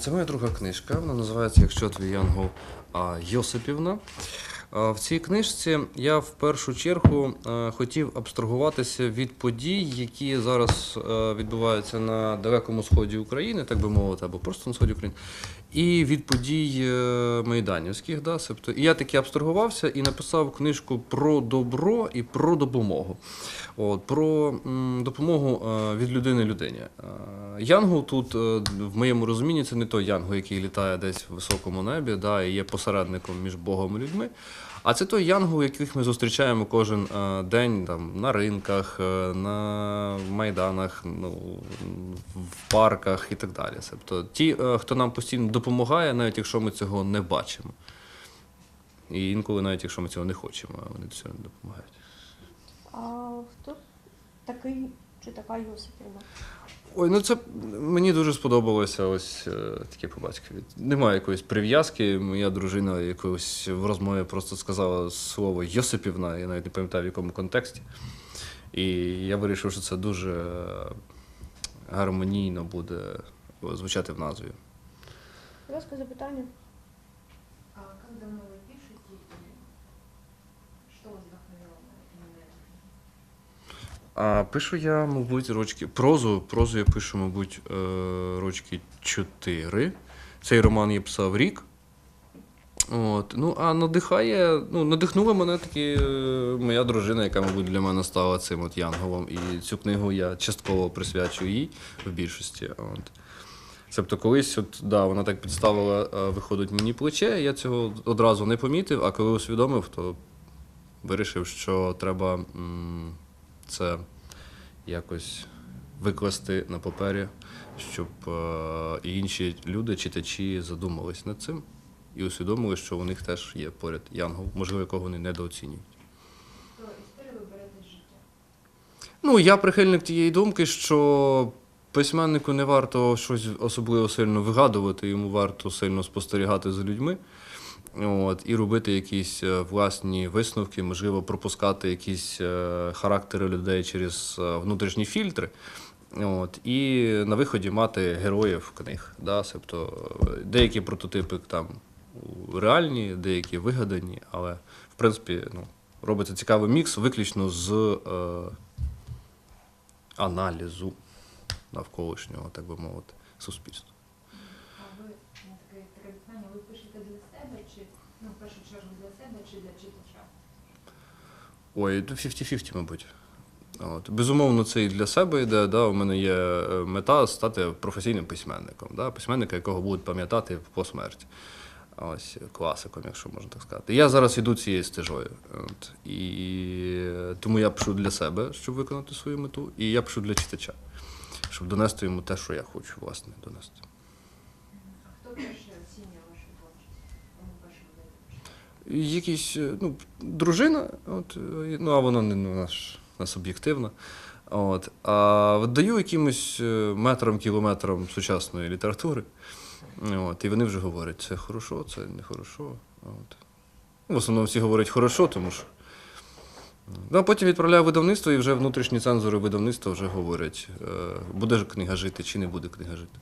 Це моя друга книжка. Вона називається Якщо твій янгол Йосипівна. В цій книжці я в першу чергу е, хотів абстрагуватися від подій, які зараз е, відбуваються на далекому сході України, так би мовити, або просто на сході України, і від подій е, майданівських. Да? Себто, і я таки абстрагувався і написав книжку про добро і про допомогу. От, про допомогу е, від людини людині. Янгол тут, е, в моєму розумінні, це не той янгол, який літає десь в високому небі, да, і є посередником між Богом і людьми. А це той янгол, яких ми зустрічаємо кожен е, день там, на ринках, е, на майданах, ну, в парках і так далі. Тобто ті, хто нам постійно допомагає, навіть якщо ми цього не бачимо. І інколи, навіть якщо ми цього не хочемо, вони цього не допомагають. А хто такий чи така Йосипівна? Ой, ну це мені дуже сподобалося ось е, таке по батькові. Немає якоїсь прив'язки. Моя дружина якось в розмові просто сказала слово Йосипівна, я навіть не пам'ятаю в якому контексті. І я вирішив, що це дуже гармонійно буде звучати в назві. Будь ласка, запитання. А как давно вы пишете что вас вдохновило на именно эту книгу? А пишу я, мабуть, рочки. Прозу. Прозу я пишу, мабуть, е, рочки 4. Цей роман я писав рік. От. Ну, а надихає, ну, надихнула мене таки е, моя дружина, яка, мабуть, для мене стала цим от янголом. І цю книгу я частково присвячую їй в більшості. От. Тобто колись, от, да, вона так підставила, е, виходить мені плече, я цього одразу не помітив, а коли усвідомив, то вирішив, що треба м, це якось викласти на папері, щоб е, і інші люди, читачі, задумались над цим і усвідомили, що у них теж є поряд янгол, можливо, якого вони недооцінюють. Ну, я прихильник тієї думки, що письменнику не варто щось особливо сильно вигадувати, йому варто сильно спостерігати за людьми. От, і робити якісь е, власні висновки, можливо, пропускати якісь е, характери людей через е, внутрішні фільтри. От, і на виході мати героїв книг. Да? Е, деякі прототипи там реальні, деякі вигадані, але в принципі ну, робиться цікавий мікс виключно з е, аналізу навколишнього, так би мовити, суспільства. А ви на таке таке питання, ви пишете для себе чи ну в першу чергу для себе чи для читача? Ой, ну, 50-50, мабуть. От. Безумовно, це і для себе йде. Да? У мене є е, мета стати професійним письменником, да? письменника, якого будуть пам'ятати по смерті. Ось класиком, якщо можна так сказати. Я зараз іду цією стежою. От. І тому я пишу для себе, щоб виконати свою мету, і я пишу для читача, щоб донести йому те, що я хочу, власне, донести. А хто перше оцінює вашу творчість? Кому перше буде? Якісь, е, ну, дружина, от, е, ну, а вона не ну, наш, нас об'єктивна. От, а віддаю якимось е, метрам, кілометрам сучасної літератури. От, і вони вже говорять, це хорошо, це не хорошо. От. В основному всі говорять хорошо, тому що. Ну, а потім відправляю видавництво, і вже внутрішні цензори видавництва вже говорять, буде ж книга жити чи не буде книга жити.